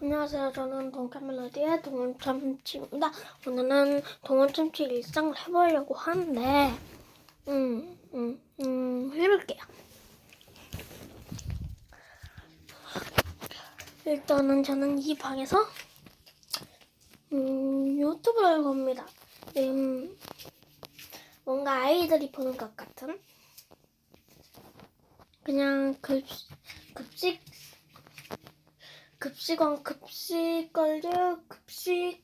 안녕하세요. 저는 동카멜로디의 동원참치입니다. 오늘은 동원참치 일상을 해보려고 하는데, 음, 음, 음, 해볼게요. 일단은 저는 이 방에서, 음, 유튜브를 할 겁니다. 음, 뭔가 아이들이 보는 것 같은? 그냥 급, 급식 급식원 급식 걸려 급식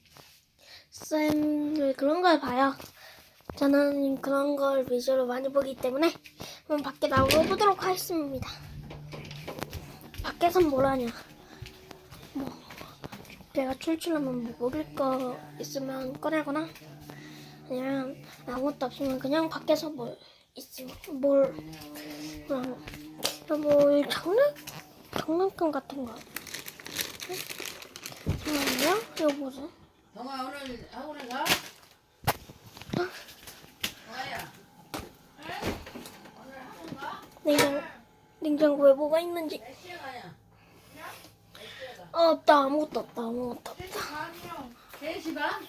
쌤 그런 걸 봐요. 저는 그런 걸 위주로 많이 보기 때문에 한번 밖에 나가 보도록 하겠습니다. 밖에선 뭘 하냐? 뭐 배가 출출하면 뭐 먹을 거 있으면 꺼내거나 아니면 아무것도 없으면 그냥 밖에서 뭘 있으면 뭘 그냥 뭐 장난 장난감 같은 거. 잠깐만요. 뭐지? 동아 오늘 학원에 가? 동아야 오늘 학원 가? 냉장 냉장고에 뭐가 있는지. 몇 시에 가냐? 아, 없다. 아무것도 없다. 아무것도 없다. 3시 반?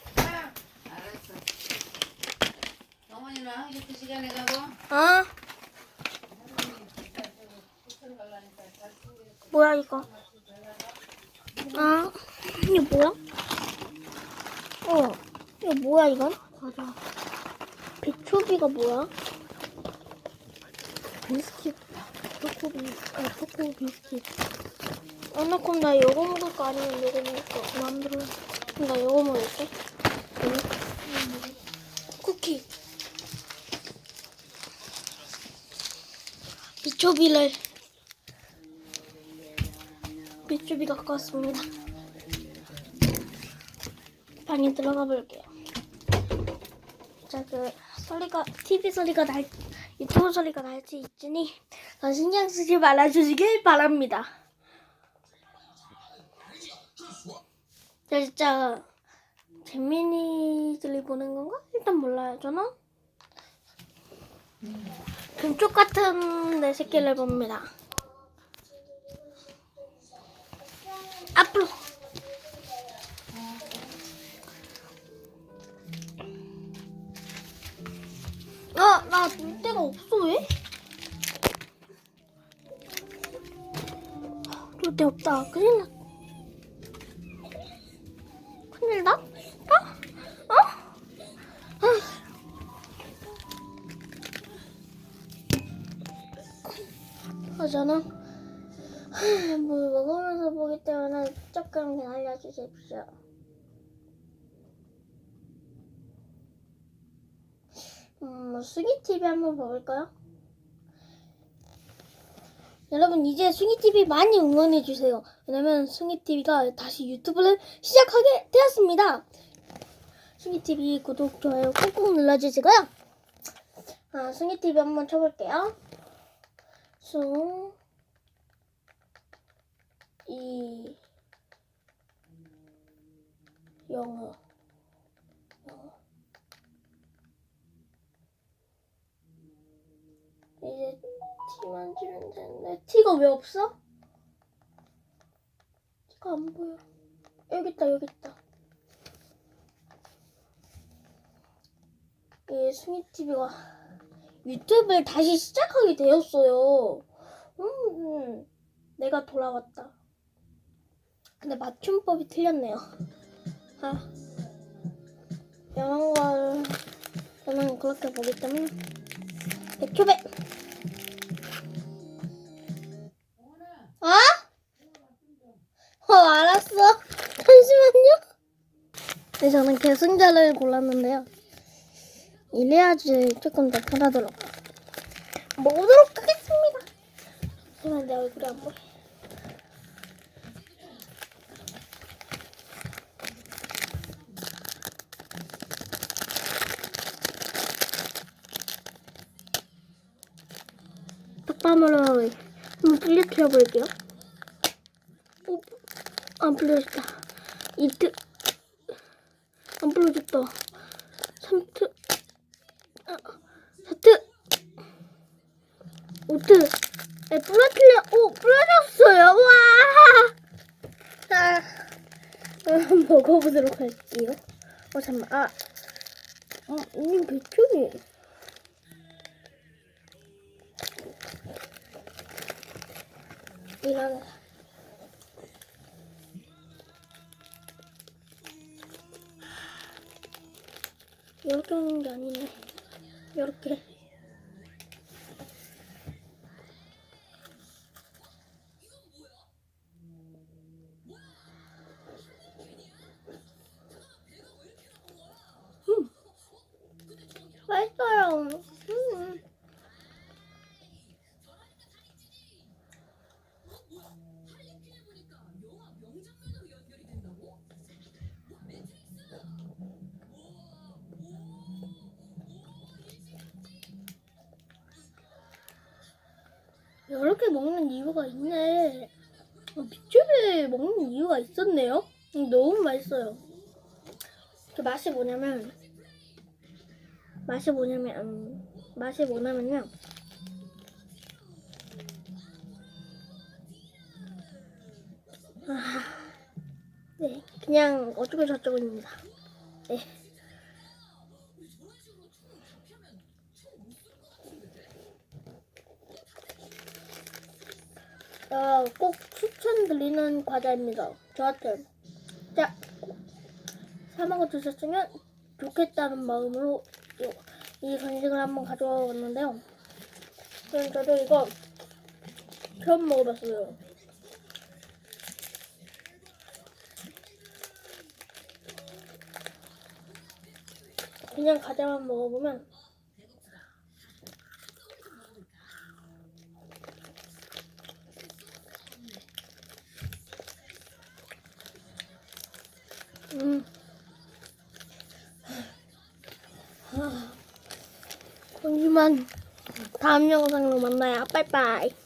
알았어 동원이는 학교 그 시간에 가고 아? 뭐야 이거? 아, 이게 뭐야? 어, 이거 뭐야 이건? 맞아. 배초비가 뭐야? 비스킷, 초코비, 아 초코 비스킷. 아, 나 그럼 나 이거 먹을 거 아니면 이거 먹을 거 마음대로. 해. 그럼 나 이거 먹을게. 응? 쿠키. 비초비를 갖고 왔습니다. 방에 들어가 볼게요. 자, 그 소리가 TV 소리가 날 유튜브 소리가 날지 있으니 더 신경 쓰지 말아주시길 바랍니다. 저 진짜 재민이들이 보는 건가? 일단 몰라요, 저는. 금쪽 같은 내 새끼를 봅니다. 앞으로. 아, 나 물때가 없어, 왜? 물때 없다. 큰일 났. 큰일 났? 어? 어? 아. 아, 저는 물 먹으면서 보기 때문에 조금 기다려 주십시오. 음, 승희 TV 한번 볼까요? 여러분 이제 승희 TV 많이 응원해 주세요. 왜냐면 승희 TV가 다시 유튜브를 시작하게 되었습니다. 승희 TV 구독 좋아요 꾹꾹 눌러주시고요. 아, 승희 TV 한번 쳐볼게요. 숭, 이, 영어, 영어. 이제 T만 주면 되는데 T가 왜 없어? T가 안 보여. 여기 있다, 여기 있다. 이 승희 TV가 유튜브를 다시 시작하게 되었어요. 음, 음. 내가 돌아왔다. 근데 맞춤법이 틀렸네요. 아, 영한 걸 저는 그렇게 보기 때문에 백초배. 어? 어. 네, 저는 계승자를 골랐는데요. 이래야지 조금 더 편하더라고요. 먹도록 하겠습니다. 하지만 내 얼굴이 안 보여. 떡밥으로 한번 풀려 켜볼게요. 오, 안 풀려졌다. 이트 안 풀려졌다. 3트 아, 4트 5트 네, 부러뜨려 오 부러졌어요 와 아, 먹어보도록 할게요. 어 잠만 아, 어, 이 배추이. 이런. 이렇게 하는 게 아니네. 이렇게. 맛있어요. 음. 이렇게 먹는 이유가 있네. 어, 빅즙을 먹는 이유가 있었네요. 음, 너무 맛있어요. 그 맛이 뭐냐면 맛이 뭐냐면 음, 맛이 뭐냐면요. 아, 네, 그냥 어쩌고 저쩌고입니다. 네. 어, 꼭 추천드리는 과자입니다. 저한테. 자, 사 먹어 드셨으면 좋겠다는 마음으로 이, 이 간식을 한번 가져와 봤는데요. 그럼 저도 이거 처음 먹어봤어요. 그냥 과자만 먹어보면 음. 아, 그럼 이만 다음 영상으로 만나요. 빠이빠이.